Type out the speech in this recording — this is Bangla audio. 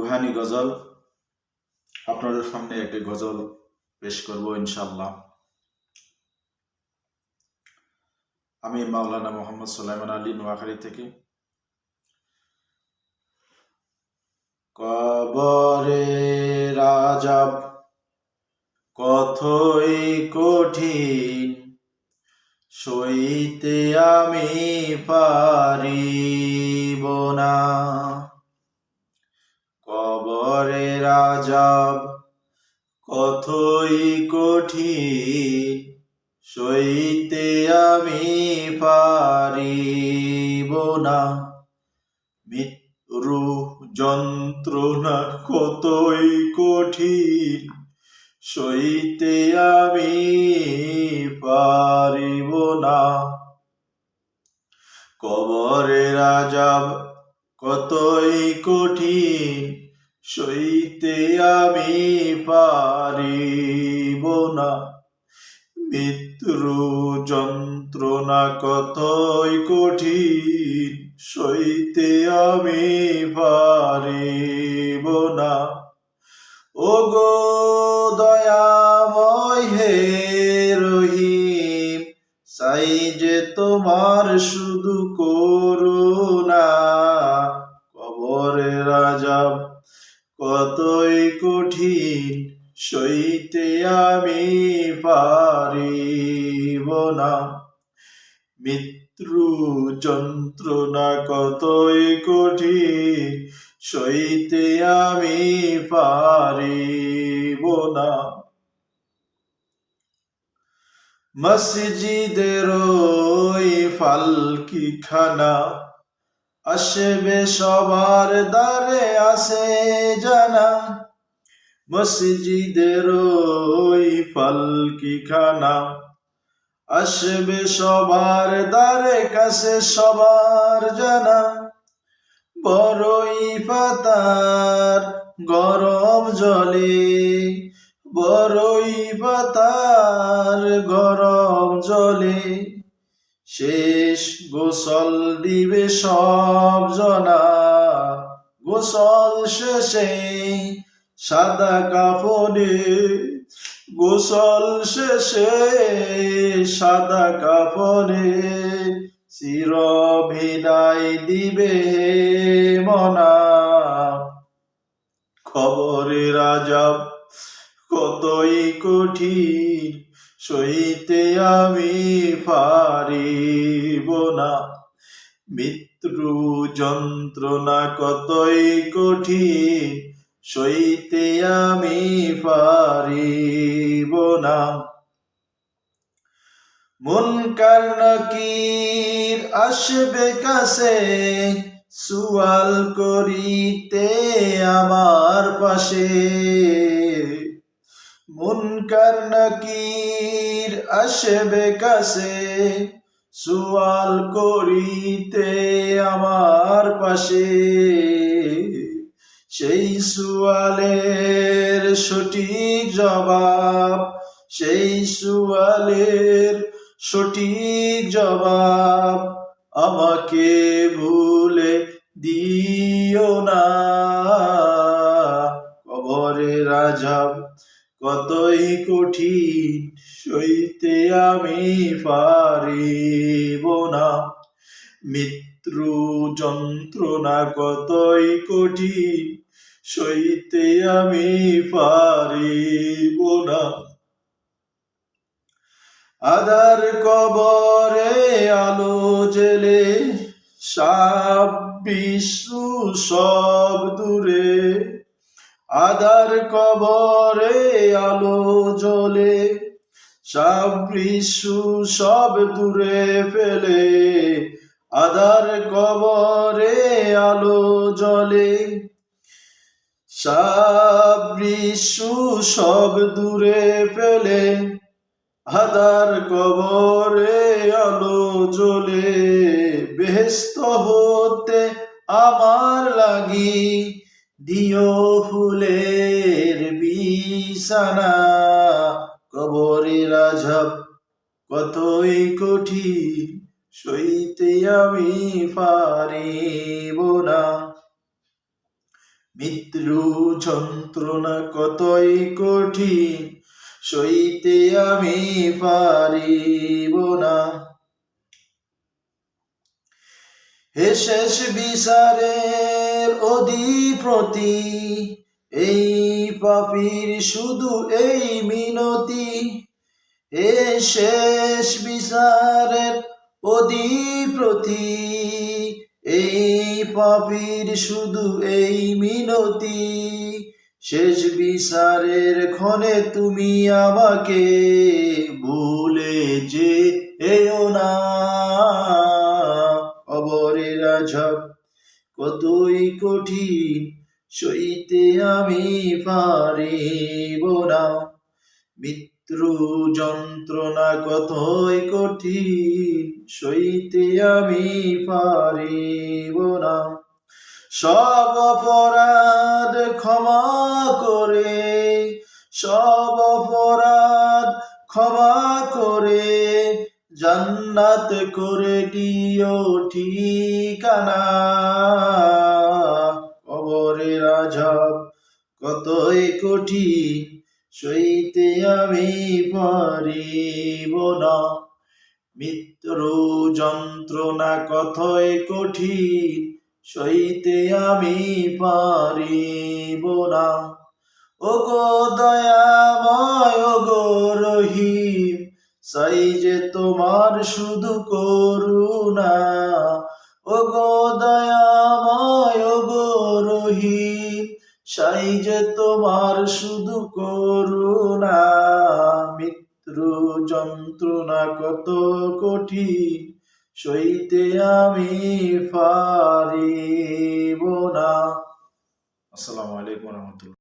রুহানি গজল। আপনাদের সামনে একটি গজল পেশ করব ইনশাল্লাহ আমি মাওলানা মোহাম্মদ সোলাইমান আলী নোয়াখালী থেকে। কবরে রাজাব কথই কঠিন, সইতে আমি পারিব না। রাজাব কতই কঠিন, সইতে আমি পারিব না। মৃত্যু যন্ত্রণা কতই কঠিন, সইতে আমি পারিব না। কবরে রাজাব কতই কঠিন সইতে আমি পারিব না। মৃত্যু যন্ত্রণা কতই কঠিন, সইতে আমি পারিব না। ও গো দয়াময় হে রহিম সাই যে তোমার শুধু করুণা যন্ত্রণা কতই কঠিন, সইতে আমি পারিব না। মসজিদের ফালকি খানা আসবে সবার দ্বারে আসে জানা। মসজিদের ফালকি খানা আসবে সবার দ্বারে কাছে সবার জানা। বড়ই পাতার গরম জলে, বড়ই পাতার গরম জলে। শেষ গোসল দিবে সব জনা। গোসল শেষে সাদা কাফনে গোসল শেষে সাদা কাফনে চির বিদায় দিবে মনা। খবরে রাজাব কতই কঠিন, সইতে আমি পারিব না। মৃত্যু যন্ত্রণা কতই কঠিন সইতে আমি পারিব না। মুনকার নাকির আসবে কাছে, সুয়াল করিতে আমার পাশে। মুনকার নাকির আসবে কাছে, সুয়াল করিতে আমার পাশে। সেই সুয়ালের সঠিক জবাব, সেই সুয়ালের সঠিক জবাব আমাকে ভুলে দিও না। কবরে রাজাব কতই কঠিন, সইতে আমি পারিব না। মৃত্যু যন্ত্রণা কতই কঠিন, সইতে আমি পারিব না। আদার কবরে আলো জেলে সাপ বিষ্ণু সব দূরে। আদার কবরে আলো জ্বলে সব বিষ্ণু সব দূরে ফেলে আদার কবরে আলো জ্বলে। সব বিষ্ণু সব দূরে ফেলে। হাদার কবরে আলো জ্বলে। বেহেস্ত হতে আমার লাগি, দিও ফুলের বিছানা। কবরে রাজব কতই কঠিন। সইতে আমি পারিব না। মৃত্যু যন্ত্রণা কতই কঠিন, সইতে আমি পারিব না। হে শেষ বিচারের অধিপতি, এই পাপীর শুধু এই মিনতি। হে শেষ বিচারের অধিপতি এই পাপীর শুধু এই মিনতি। শেষ বিচারের ক্ষণে তুমি আমাকে ভুলে যে এও না। অবরে রাজব কতই কঠিন, সইতে আমি পারিব না। মৃত্যু যন্ত্রণা কতই কঠিন, সইতে আমি পারিব না। সব অপরাধ ক্ষমা করে, সব অপরাধ ক্ষমা করে, জান্নাত করে দিও ঠিকানা। কবরে রাজব কতই কঠিন সইতে আমি পারিব না। মৃত্যু যন্ত্রণা কতই কঠিন, সইতে আমি পারিব না। ও গো দয়াময় গো রহিম সাই যে তোমার শুধু করুণা। ও গো দয়াময় সাই যে তোমার শুধু করুণা, মৃত্যু যন্ত্রণা কত কঠিন, সইতে আমি পারিব না। আসসালামু আলাইকুম রহমতুল্লাহ।